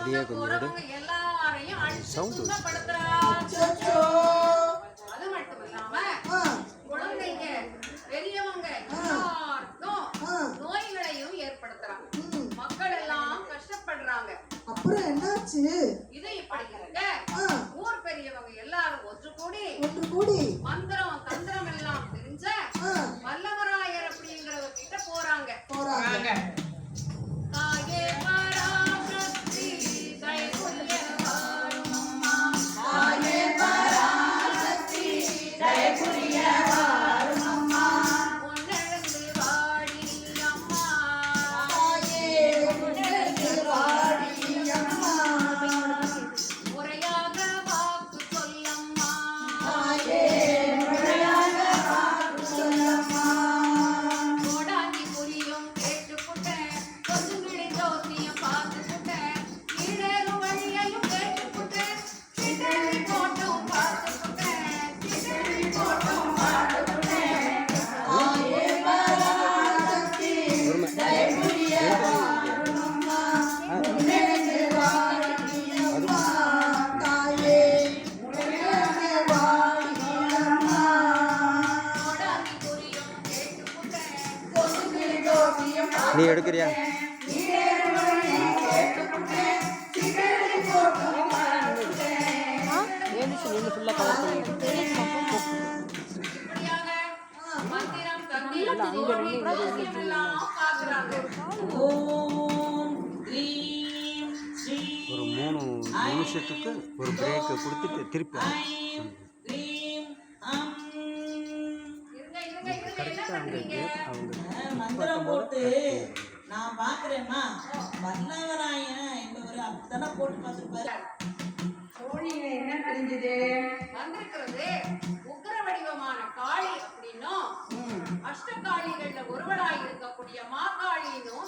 அப்படியே கொஞ்சம். அச்சச்சோ. அது மட்டும் இல்லாம குழந்தைங்க பெரியவங்க எல்லாருக்கும். நோய்களையும் ஏற்படுத்துறாங்க ம். மக்கள் எல்லாம் கஷ்டப்படுறாங்க. அப்புறம் என்னாச்சு? இது இப்படி இருக்க ஊர் பெரியவங்க எல்லாரும் ஒன்று கூடி ஒன்று கூடி. மந்திரம் தந்திரம் எல்லாம் தெரிஞ்ச வல்லவராயர் அப்படிங்கிறவர் கிட்ட போறாங்க. போறாங்க. நீ எடுக்கிறியா? ஒரு மூணு நிமிஷத்துக்கு ஒரு பிரேக்கை கொடுத்துட்டு திருப்பி இருங்க இருங்க இருங்க என்ன கரெக்டாக பண்றீங்க? அவங்க மந்திரம் போட்டு நான் பாக்குறேம்மா வல்லவராயன் என்பவர் அப்படித்தானே போட்டு பார்த்துருப்பாரு. வந்திருக்கிறது உக்கிர வடிவமான காளி அப்படின்னும். அஷ்டகாளிகள்ல ஒருவராய் இருக்கக்கூடிய மாகாளின்னும் தெரியும்